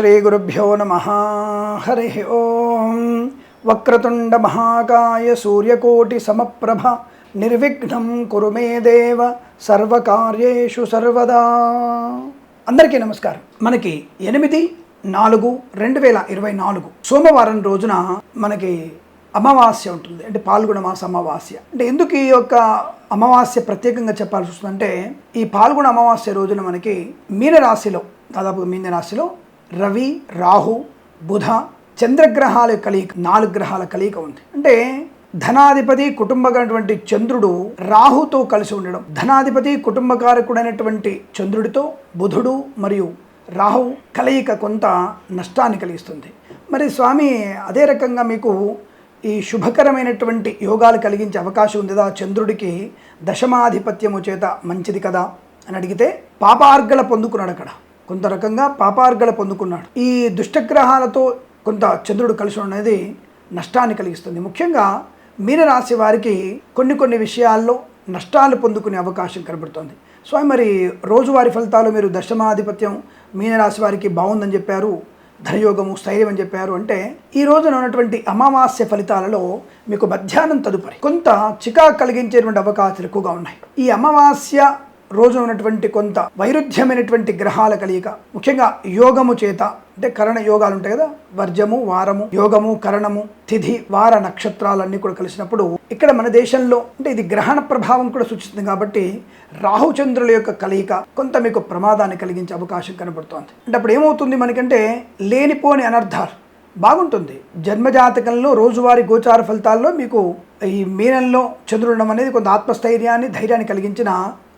శ్రీగురుభ్యో నమ. హరి ఓం. వక్రతుండ మహాకాయ సూర్యకోటి సమప్రభ. నిర్విఘ్నం కురు మే దేవ. సర్వకార్యేషు సర్వదా. అందరికీ నమస్కారం. మనకి ఎనిమిది నాలుగు రెండు వేల ఇరవై నాలుగు సోమవారం రోజున మనకి అమావాస్య ఉంటుంది. అంటే పాల్గొన మాస అమావాస్య. అంటే ఎందుకు ఈ యొక్క అమావాస్య ప్రత్యేకంగా చెప్పాల్సి వస్తుందంటే ఈ పాల్గొన అమావాస్య రోజున మనకి మీనరాశిలో దాదాపు మీనరాశిలో రవి రాహు బుధ చంద్రగ్రహాల కలయిక నాలుగు గ్రహాల కలయిక ఉంది. అంటే ధనాధిపతి కుటుంబకమైనటువంటి చంద్రుడు రాహుతో కలిసి ఉండడం ధనాధిపతి కుటుంబకారకుడైనటువంటి చంద్రుడితో బుధుడు మరియు రాహు కలయిక కొంత నష్టాన్ని కలిగిస్తుంది. మరి స్వామి అదే రకంగా మీకు ఈ శుభకరమైనటువంటి యోగాలు కలిగించే అవకాశం ఉంది కదా చంద్రుడికి దశమాధిపత్యము చేత మంచిది కదా? అని అడిగితే పాపార్గల పొందుకున్నాడు అక్కడ. కొంత రకంగా పాపార్గల పొందుకున్నాడు. ఈ దుష్టగ్రహాలతో కొంత చంద్రుడు కలిసి ఉన్నది నష్టాన్ని కలిగిస్తుంది. ముఖ్యంగా మీనరాశి వారికి కొన్ని కొన్ని విషయాల్లో నష్టాలు పొందుకునే అవకాశం కనబడుతుంది. స్వామి మరి రోజువారి ఫలితాలు మీరు దశమాధిపత్యం మీనరాశి వారికి బాగుందని చెప్పారు ధనయోగము స్థైర్యం అని చెప్పారు. అంటే ఈ రోజున ఉన్నటువంటి అమావాస్య ఫలితాలలో మీకు మధ్యాహ్నం తదుపరి కొంత చికా కలిగించేటువంటి అవకాశాలు ఎక్కువగా ఉన్నాయి. ఈ అమావాస్య రోజు ఉన్నటువంటి కొంత వైరుధ్యమైనటువంటి గ్రహాల కలియిక ముఖ్యంగా యోగము చేత అంటే కరణ యోగాలు ఉంటాయి కదా వర్జము వారము యోగము కరణము తిథి వార నక్షత్రాలన్నీ కూడా కలిసినప్పుడు ఇక్కడ మన దేశంలో అంటే ఇది గ్రహణ ప్రభావం కూడా సూచిస్తుంది కాబట్టి రాహుచంద్రుల యొక్క కలయిక కొంత మీకు ప్రమాదాన్ని కలిగించే అవకాశం కనబడుతోంది. అంటే అప్పుడు ఏమవుతుంది మనకంటే లేనిపోని అనర్థాలు బాగుంటుంది. జన్మజాతకంలో రోజువారీ గోచార ఫలితాల్లో మీకు ఈ మీనంలో చంద్రుడు అనేది కొంత ఆత్మస్థైర్యాన్ని ధైర్యాన్ని కలిగించిన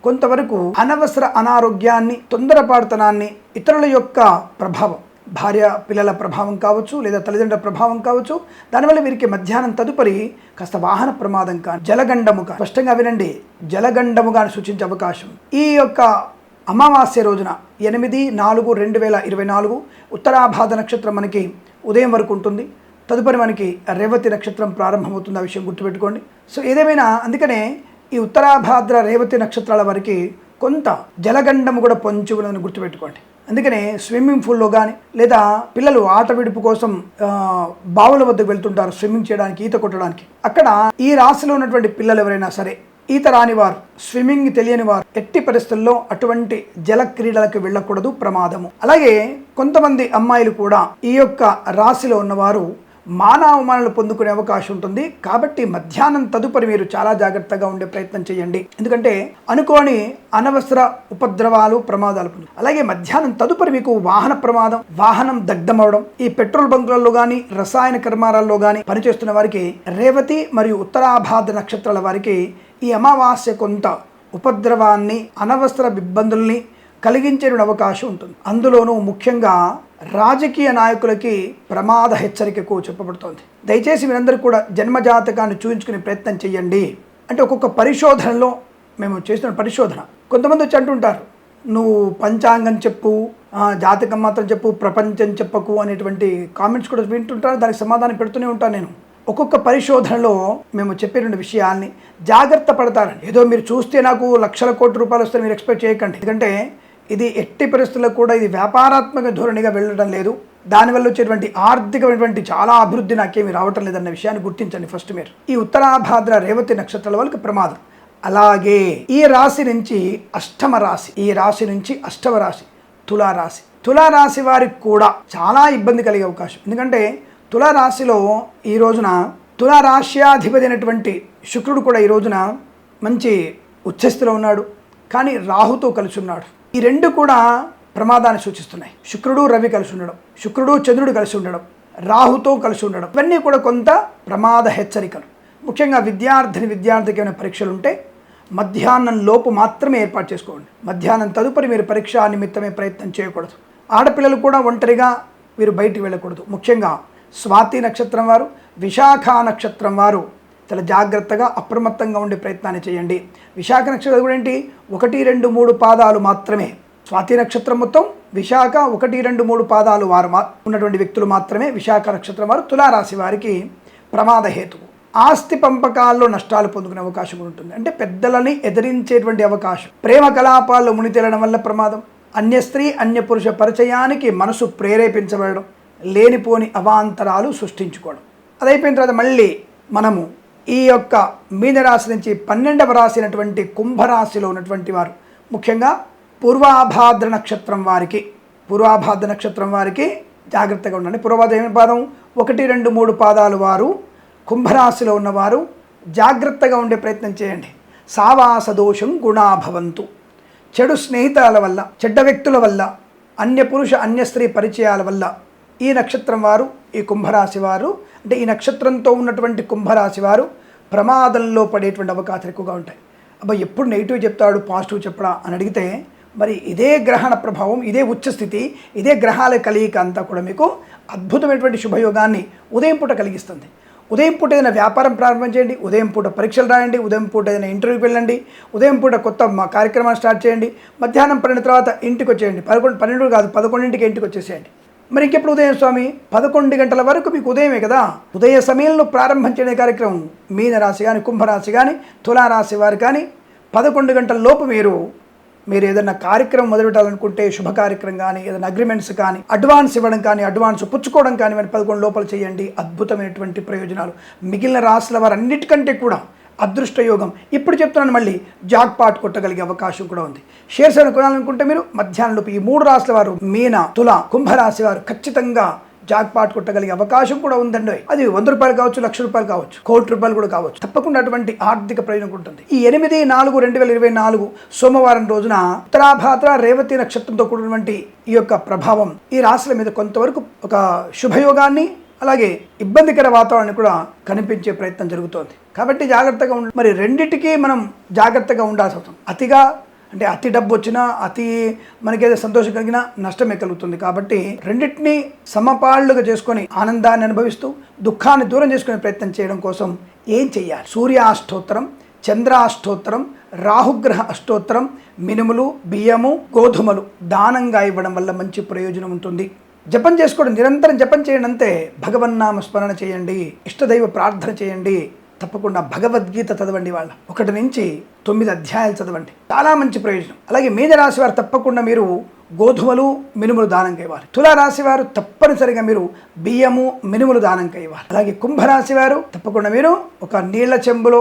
కొంతవరకు అనవసర అనారోగ్యాన్ని తొందరపాడుతనాన్ని ఇతరుల యొక్క ప్రభావం భార్య పిల్లల ప్రభావం కావచ్చు లేదా తల్లిదండ్రుల ప్రభావం కావచ్చు దానివల్ల వీరికి మధ్యాహ్నం తదుపరి కాస్త వాహన ప్రమాదం కానీ జలగండము కానీ స్పష్టంగా వినండి జలగండము కానీ సూచించే అవకాశం. ఈ యొక్క అమావాస్య రోజున ఎనిమిది నాలుగు రెండు వేల ఇరవై నాలుగు ఉత్తరాభాద నక్షత్రం మనకి ఉదయం వరకు ఉంటుంది. తదుపరి మనకి రేవతి నక్షత్రం ప్రారంభమవుతుంది ఆ విషయం గుర్తుపెట్టుకోండి. సో ఏదేమైనా అందుకనే ఈ ఉత్తరాభాద్ర రేవతి నక్షత్రాల వారికి కొంత జలగండం కూడా పొంచి ఉన్నదని గుర్తుపెట్టుకోండి. అందుకనే స్విమ్మింగ్ పూల్లో కానీ లేదా పిల్లలు ఆట విడుపు కోసం బావుల వద్దకు వెళ్తుంటారు స్విమ్మింగ్ చేయడానికి ఈత కొట్టడానికి. అక్కడ ఈ రాశిలో ఉన్నటువంటి పిల్లలు ఎవరైనా సరే ఈత రాని వారు స్విమ్మింగ్ తెలియని వారు ఎట్టి పరిస్థితుల్లో అటువంటి జల క్రీడలకు వెళ్ళకూడదు ప్రమాదము. అలాగే కొంతమంది అమ్మాయిలు కూడా ఈ యొక్క రాశిలో ఉన్నవారు మానవమానాలు పొందుకునే అవకాశం ఉంటుంది. కాబట్టి మధ్యాహ్నం తదుపరి మీరు చాలా జాగ్రత్తగా ఉండే ప్రయత్నం చేయండి. ఎందుకంటే అనుకోని అనవసర ఉపద్రవాలు ప్రమాదాలు అలాగే మధ్యాహ్నం తదుపరి మీకు వాహన ప్రమాదం వాహనం దగ్ధమవడం ఈ పెట్రోల్ బంకులలో కానీ రసాయన కర్మారాల్లో కానీ పనిచేస్తున్న వారికి రేవతి మరియు ఉత్తరాభాద్ర నక్షత్రాల వారికి ఈ అమావాస్య కొంత ఉపద్రవాన్ని అనవసర ఇబ్బందుల్ని కలిగించే అవకాశం ఉంటుంది. అందులోనూ ముఖ్యంగా రాజకీయ నాయకులకి ప్రమాద హెచ్చరికకు చెప్పబడుతోంది. దయచేసి మీరందరూ కూడా జన్మజాతకాన్ని చూపించుకునే ప్రయత్నం చేయండి అంటే ఒక్కొక్క పరిశోధనలో మేము చేస్తున్న పరిశోధన. కొంతమంది వచ్చి అంటుంటారు నువ్వు పంచాంగం చెప్పు జాతకం మాత్రం చెప్పు ప్రపంచం చెప్పకు అనేటువంటి కామెంట్స్ కూడా వింటుంటాను దానికి సమాధానం పెడుతూనే ఉంటాను నేను. ఒక్కొక్క పరిశోధనలో మేము చెప్పిన విషయాల్ని జాగ్రత్త పడతారని ఏదో మీరు చూస్తే నాకు లక్షల కోట్ల రూపాయలు వస్తే మీరు ఎక్స్పెక్ట్ చేయకండి. ఎందుకంటే ఇది ఎట్టి పరిస్థితుల్లో కూడా ఇది వ్యాపారాత్మక ధోరణిగా వెళ్ళడం లేదు. దానివల్ల వచ్చేటువంటి ఆర్థికమైనటువంటి చాలా అభివృద్ధి నాకేమి రావటం లేదన్న విషయాన్ని గుర్తించండి ఫస్ట్ మీరు. ఈ ఉత్తరాభాద్ర రేవతి నక్షత్రాల వాళ్ళకి ప్రమాదం. అలాగే ఈ రాశి నుంచి అష్టమ రాశి ఈ రాశి నుంచి అష్టమ రాశి తులారాశి. తులారాశి వారికి కూడా చాలా ఇబ్బంది కలిగే అవకాశం. ఎందుకంటే తులారాశిలో ఈ రోజున తులారాశ్యాధిపతి అయినటువంటి శుక్రుడు కూడా ఈ రోజున మంచి ఉచ్చస్థిలో ఉన్నాడు. కానీ రాహుతో కలిసి ఉన్నాడు. ఈ రెండు కూడా ప్రమాదాన్ని సూచిస్తున్నాయి. శుక్రుడు రవి కలిసి ఉండడం శుక్రుడు చంద్రుడు కలిసి ఉండడం రాహుతో కలిసి ఉండడం ఇవన్నీ కూడా కొంత ప్రమాద హెచ్చరికలు. ముఖ్యంగా విద్యార్థిని విద్యార్థికి ఏమైనా పరీక్షలు ఉంటే మధ్యాహ్నం లోపు మాత్రమే ఏర్పాటు చేసుకోండి. మధ్యాహ్నం తదుపరి మీరు పరీక్ష నిమిత్తమే ప్రయత్నం చేయకూడదు. ఆడపిల్లలు కూడా ఒంటరిగా వీరు బయటికి వెళ్ళకూడదు. ముఖ్యంగా స్వాతి నక్షత్రం వారు విశాఖ నక్షత్రం వారు చాలా జాగ్రత్తగా అప్రమత్తంగా ఉండే ప్రయత్నాన్ని చేయండి. విశాఖ నక్షత్రం కూడా ఏంటి? ఒకటి రెండు మూడు పాదాలు మాత్రమే. స్వాతి నక్షత్రం మొత్తం విశాఖ ఒకటి రెండు మూడు పాదాలు వారు ఉన్నటువంటి వ్యక్తులు మాత్రమే విశాఖ నక్షత్రం వారు తులారాశి వారికి ప్రమాద హేతువు. ఆస్తి పంపకాల్లో నష్టాలు పొందుకునే అవకాశం ఉంటుంది. అంటే పెద్దలని ఎదిరించేటువంటి అవకాశం. ప్రేమ కలాపాల్లో మునితేలడం వల్ల ప్రమాదం. అన్య స్త్రీ అన్య పురుష పరిచయానికి మనసు ప్రేరేపించబడడం లేనిపోని అవాంతరాలు సృష్టించుకోవడం. అదైపోయిన తర్వాత మళ్ళీ మనము ఈ యొక్క మీనరాశి నుంచి పన్నెండవ రాశి అయినటువంటి కుంభరాశిలో ఉన్నటువంటి వారు ముఖ్యంగా పూర్వాభాద్ర నక్షత్రం వారికి పూర్వాభాద్ర నక్షత్రం వారికి జాగ్రత్తగా ఉండండి. పూర్వాభాద్ర ఏమి పాదం? ఒకటి రెండు మూడు పాదాలు వారు కుంభరాశిలో ఉన్నవారు జాగ్రత్తగా ఉండే ప్రయత్నం చేయండి. సావాస దోషం గుణాభవంతు. చెడు స్నేహితాల వల్ల చెడ్డ వ్యక్తుల వల్ల అన్య పురుష అన్య స్త్రీ పరిచయాల వల్ల ఈ నక్షత్రం వారు ఈ కుంభరాశి వారు అంటే ఈ నక్షత్రంతో ఉన్నటువంటి కుంభరాశి వారు ప్రమాదంలో పడేటువంటి అవకాశాలు ఎక్కువగా ఉంటాయి. అబ్బా ఎప్పుడు నెగిటివ్ చెప్తాడు పాజిటివ్ చెప్పడా అని అడిగితే మరి ఇదే గ్రహణ ప్రభావం ఇదే ఉచ్చస్థితి ఇదే గ్రహాల కలయిక అంతా కూడా మీకు అద్భుతమైనటువంటి శుభయోగాన్ని ఉదయం పూట కలిగిస్తుంది. ఉదయం పూట ఏదైనా వ్యాపారం ప్రారంభం చేయండి ఉదయం పూట పరీక్షలు రాయండి ఉదయం పూట ఏదైనా ఇంటర్వ్యూకి వెళ్ళండి ఉదయం పూట కొత్త మా కార్యక్రమాన్ని స్టార్ట్ చేయండి మధ్యాహ్నం పన్నెండు తర్వాత ఇంటికి వచ్చేయండి. పదకొండు పన్నెండు కాదు పదకొండింటికి ఇంటికి వచ్చేసేయండి. మరి ఇంకెప్పుడు ఉదయం స్వామి? పదకొండు గంటల వరకు మీకు ఉదయమే కదా? ఉదయ సమయంలో ప్రారంభం కార్యక్రమం మీనరాశి కానీ కుంభరాశి కానీ తులారాశి వారు కానీ పదకొండు గంటల లోపు మీరు మీరు ఏదైనా కార్యక్రమం మొదలెట్టాలనుకుంటే శుభ కార్యక్రమం కానీ ఏదైనా అగ్రిమెంట్స్ కానీ అడ్వాన్స్ ఇవ్వడం కానీ అడ్వాన్స్ పుచ్చుకోవడం కానీ మరి పదకొండు లోపల చేయండి. అద్భుతమైనటువంటి ప్రయోజనాలు. మిగిలిన రాశుల వారు అన్నిటికంటే కూడా అదృష్ట యోగం ఇప్పుడు చెప్తున్నాను మళ్ళీ జాక్ పాట్ కొట్టగలిగే అవకాశం కూడా ఉంది. షేర్స్ అనుకోవాలనుకుంటే మీరు మధ్యాహ్నంలోపు ఈ మూడు రాశుల వారు మీన తుల కుంభరాశి వారు ఖచ్చితంగా జాక్ పాట్ కొట్టగలిగే అవకాశం కూడా ఉందండి. అది వంద రూపాయలు కావచ్చు లక్ష రూపాయలు కావచ్చు కోటి రూపాయలు కూడా కావచ్చు. తప్పకుండా అటువంటి ఆర్థిక ప్రయోజనం ఉంటుంది. ఈ ఎనిమిది నాలుగు రెండు వేల ఇరవై నాలుగు సోమవారం రోజున ఉత్తరాభాద్ర రేవతి నక్షత్రంతో కూడినటువంటి ఈ యొక్క ప్రభావం ఈ రాశుల మీద కొంతవరకు ఒక శుభయోగాన్ని అలాగే ఇబ్బందికర వాతావరణం కూడా కనిపించే ప్రయత్నం జరుగుతోంది. కాబట్టి జాగ్రత్తగా ఉండ మరి రెండిటికీ మనం జాగ్రత్తగా ఉండాల్సి అవుతుంది అతిగా అంటే అతి డబ్బు వచ్చినా అతి మనకేదో సంతోషం కలిగినా నష్టమే కలుగుతుంది. కాబట్టి రెండింటినీ సమపాళ్ళుగా చేసుకొని ఆనందాన్ని అనుభవిస్తూ దుఃఖాన్ని దూరం చేసుకునే ప్రయత్నం చేయడం కోసం ఏం చెయ్యాలి సూర్య అష్టోత్తరం చంద్ర అష్టోత్తరం రాహుగ్రహ అష్టోత్తరం మినుములు బియ్యము గోధుమలు దానంగా ఇవ్వడం వల్ల మంచి ప్రయోజనం ఉంటుంది. జపం చేసుకోవడం నిరంతరం జపం చేయండి అంతే భగవన్నామ స్మరణ చేయండి ఇష్టదైవ ప్రార్థన చేయండి తప్పకుండా భగవద్గీత చదవండి వాళ్ళ. ఒకటి నుంచి తొమ్మిది అధ్యాయాలు చదవండి. చాలా మంచి ప్రయోజనం. అలాగే మీనరాశి వారు తప్పకుండా మీరు గోధుమలు మినుములు దానంగా తులా తులారాశి వారు తప్పనిసరిగా మీరు బియ్యము మినుములు దానం ఇవ్వాలి అలాగే కుంభరాశి వారు తప్పకుండా మీరు ఒక నీళ్ళ చెంబులో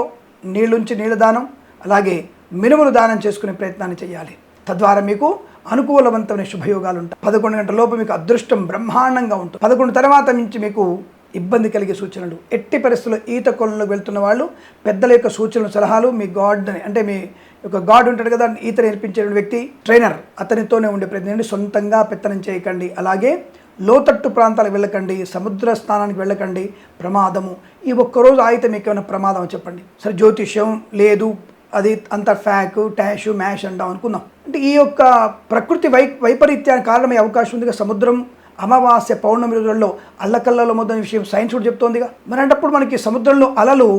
నీళ్ళుంచి నీళ్ళ దానం అలాగే మినుములు దానం చేసుకునే ప్రయత్నాన్ని చేయాలి. తద్వారా మీకు అనుకూలవంతమైన శుభయోగాలు ఉంటాయి పదకొండు గంటల లోపు మీకు అదృష్టం బ్రహ్మాండంగా ఉంటుంది. పదకొండు తర్వాత నుంచి మీకు ఇబ్బంది కలిగే సూచనలు ఎట్టి పరిస్థితుల్లో ఈత కొలంలోకి వెళ్తున్న వాళ్ళు పెద్దల యొక్క సూచనలు సలహాలు మీ గాడ్ని అంటే మీ యొక్క గాడ్ ఉంటాడు కదా ఈత నేర్పించే వ్యక్తి ట్రైనర్ అతనితోనే ఉండే ప్రయత్నండి సొంతంగా పెత్తనం చేయకండి. అలాగే లోతట్టు ప్రాంతాలకు వెళ్ళకండి సముద్ర స్థానానికి వెళ్ళకండి. ప్రమాదము. ఈ ఒక్కరోజు ఆయితే మీకు ఏమైనా ప్రమాదం చెప్పండి. సరే జ్యోతిష్యం లేదు అది అంత ఫ్యాక్ ట్యాష్ మ్యాష్ అంటాం అనుకుందాం. అంటే ఈ యొక్క ప్రకృతి వై వైపరీత్యానికి కారణమయ్యే అవకాశం ఉంది కదా సముద్రం అమావాస్య పౌర్ణమి రోజుల్లో అల్లకల్లలో మొదలైన విషయం సైన్స్ కూడా చెప్తోందిగా. మరి అంటప్పుడు మనకి సముద్రంలో అలలు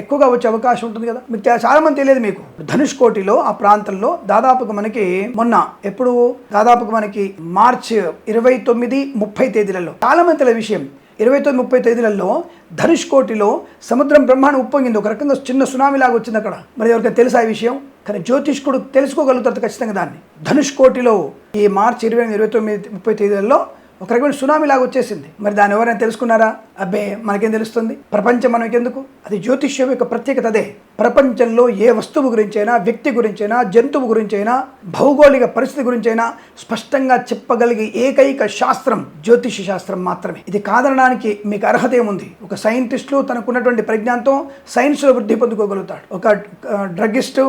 ఎక్కువగా వచ్చే అవకాశం ఉంటుంది కదా. మీకు చాలామంది తెలియదు మీకు. ధనుష్ కోటిలో ఆ ప్రాంతంలో దాదాపుగా మనకి మొన్న ఎప్పుడు దాదాపుగా మనకి మార్చ్ ఇరవై తొమ్మిది ముప్పై తేదీలలో చాలామంది తెలియదు విషయం. ఇరవై తొమ్మిది ముప్పై తేదీలలో ధనుష్ కోటిలో సముద్రం బ్రహ్మాండం ఉప్పొంగింది. ఒక రకంగా చిన్న సునామీ లాగా వచ్చింది అక్కడ. మరి ఎవరికైనా తెలుసా ఈ విషయం? కానీ జ్యోతిష్కుడు తెలుసుకోగలుగుతారు ఖచ్చితంగా దాన్ని. ధనుష్ కోటిలో ఈ మార్చి ఇరవై ఇరవై తొమ్మిది ముప్పై తేదీలలో ఒక రకమైన సునామీ లాగా వచ్చేసింది. మరి దాన్ని ఎవరైనా తెలుసుకున్నారా? అబ్బే మనకేం తెలుస్తుంది? ప్రపంచం మనకెందుకు? అది జ్యోతిష్యం యొక్క ప్రత్యేకత అదే. ప్రపంచంలో ఏ వస్తువు గురించైనా వ్యక్తి గురించైనా జంతువు గురించైనా భౌగోళిక పరిస్థితి గురించైనా స్పష్టంగా చెప్పగలిగే ఏకైక శాస్త్రం జ్యోతిష శాస్త్రం మాత్రమే. ఇది కాదనడానికి మీకు అర్హత ఏముంది? ఒక సైంటిస్టులు తనకున్నటువంటి ప్రజ్ఞాంతం సైన్స్లో వృద్ధి పొందుకోగలుగుతాడు. ఒక డ్రగిస్టు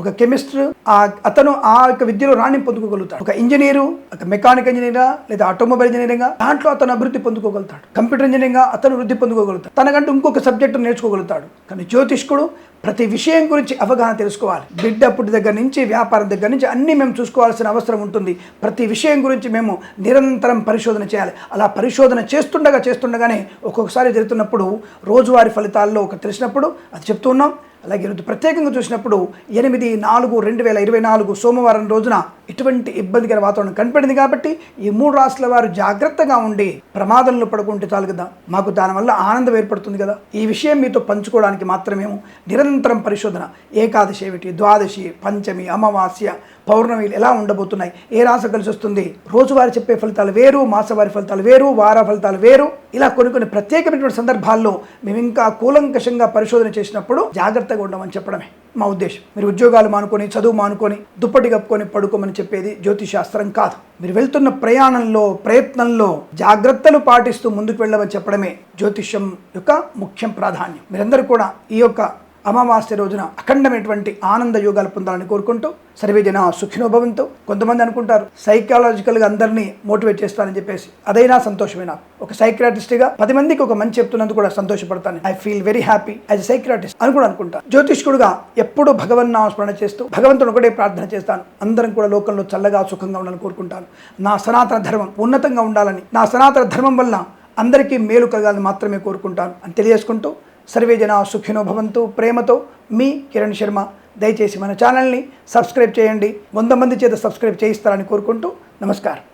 ఒక కెమిస్ట్ ఆ అతను ఆ యొక్క విద్యలో రాణి పొందుకోగలుగుతాడు. ఒక ఇంజనీరు ఒక మెకానిక్ ఇంజనీరా లేదా ఆటోమొబైల్ ఇంజనీరింగ్ దాంట్లో అతను అభివృద్ధి పొందుకోగలుగుతాడు. కంప్యూటర్ ఇంజనీరింగ్ అతను వృద్ధి పొందుకోగలుగుతాడు. తనకంటూ ఇంకొక సబ్జెక్టు నేర్చుకోగలుగుతాడు. కానీ జ్యోతిష్కుడు ప్రతి విషయం గురించి అవగాహన తెలుసుకోవాలి. బిడ్డ పుట్టి దగ్గర నుంచి వ్యాపారం దగ్గర నుంచి అన్నీ మేము చూసుకోవాల్సిన అవసరం ఉంటుంది. ప్రతి విషయం గురించి మేము నిరంతరం పరిశోధన చేయాలి. అలా పరిశోధన చేస్తుండగా చేస్తుండగానే ఒక్కొక్కసారి జరుగుతున్నప్పుడు రోజువారీ ఫలితాల్లో ఒక తెలిసినప్పుడు అది చెప్తూ ఉన్నాం. అలాగే ఈరోజు ప్రత్యేకంగా చూసినప్పుడు ఎనిమిది నాలుగు రెండు వేల ఇరవై నాలుగు సోమవారం రోజున ఇటువంటి ఇబ్బందికర వాతావరణం కనపడింది కాబట్టి ఈ మూడు రాష్ట్రాల వారు జాగ్రత్తగా ఉండి ప్రమాదంలో పడుకుంటే చాలు కదా. మాకు దానివల్ల ఆనందం ఏర్పడుతుంది కదా. ఈ విషయం మీతో పంచుకోవడానికి మాత్రమేమో నిరంతరం పరిశోధన. ఏకాదశి ఏమిటి? ద్వాదశి పంచమి అమావాస్య పౌర్ణమిలు ఎలా ఉండబోతున్నాయి? ఏ రాశి కలిసి వస్తుంది? రోజువారి చెప్పే ఫలితాలు వేరు మాసవారి ఫలితాలు వేరు వార ఫలితాలు వేరు. ఇలా కొన్ని కొన్ని ప్రత్యేకమైనటువంటి సందర్భాల్లో మేము ఇంకా కూలంకషంగా పరిశోధన చేసినప్పుడు జాగ్రత్తగా ఉండమని చెప్పడమే మా ఉద్దేశం. మీరు ఉద్యోగాలు మానుకొని చదువు మానుకొని దుప్పటి కప్పుకొని పడుకోమని చెప్పేది జ్యోతిష్ శాస్త్రం కాదు. మీరు వెళ్తున్న ప్రయాణంలో ప్రయత్నంలో జాగ్రత్తలు పాటిస్తూ ముందుకు వెళ్ళమని చెప్పడమే జ్యోతిష్యం యొక్క ముఖ్యం ప్రాధాన్యం. మీరందరూ కూడా ఈ యొక్క అమావాస్య రోజున అఖండమైనటువంటి ఆనంద యోగాలు పొందాలని కోరుకుంటూ సర్వే జన సుఖినోభవంతో కొంతమంది అనుకుంటారు సైకాలజికల్గా అందరినీ మోటివేట్ చేస్తానని చెప్పేసి. అదైనా సంతోషమే నాకు ఒక సైక్రాటిస్ట్గా పది మందికి ఒక మంచి చెప్తున్నందుకు కూడా సంతోషపడతాను. I feel very happy as a psychiatrist అని కూడా అనుకుంటాను జ్యోతిష్కుడుగా ఎప్పుడు భగవన్ నామస్మరణ చేస్తూ భగవంతుని ఒకటే ప్రార్థన చేస్తాను. అందరం కూడా లోకంలో చల్లగా సుఖంగా ఉండాలని కోరుకుంటాను. నా సనాతన ధర్మం ఉన్నతంగా ఉండాలని నా సనాతన ధర్మం వల్ల అందరికీ మేలు కలగాలని మాత్రమే కోరుకుంటాను అని తెలియజేసుకుంటూ సర్వే జన సుఖినో భవంతు. ప్రేమతో మీ కిరణ్ శర్మ. దయచేసి మన ఛానల్ని సబ్స్క్రైబ్ చేయండి. వంద మంది చేత సబ్స్క్రైబ్ చేయిస్తారని కోరుకుంటూ నమస్కారం.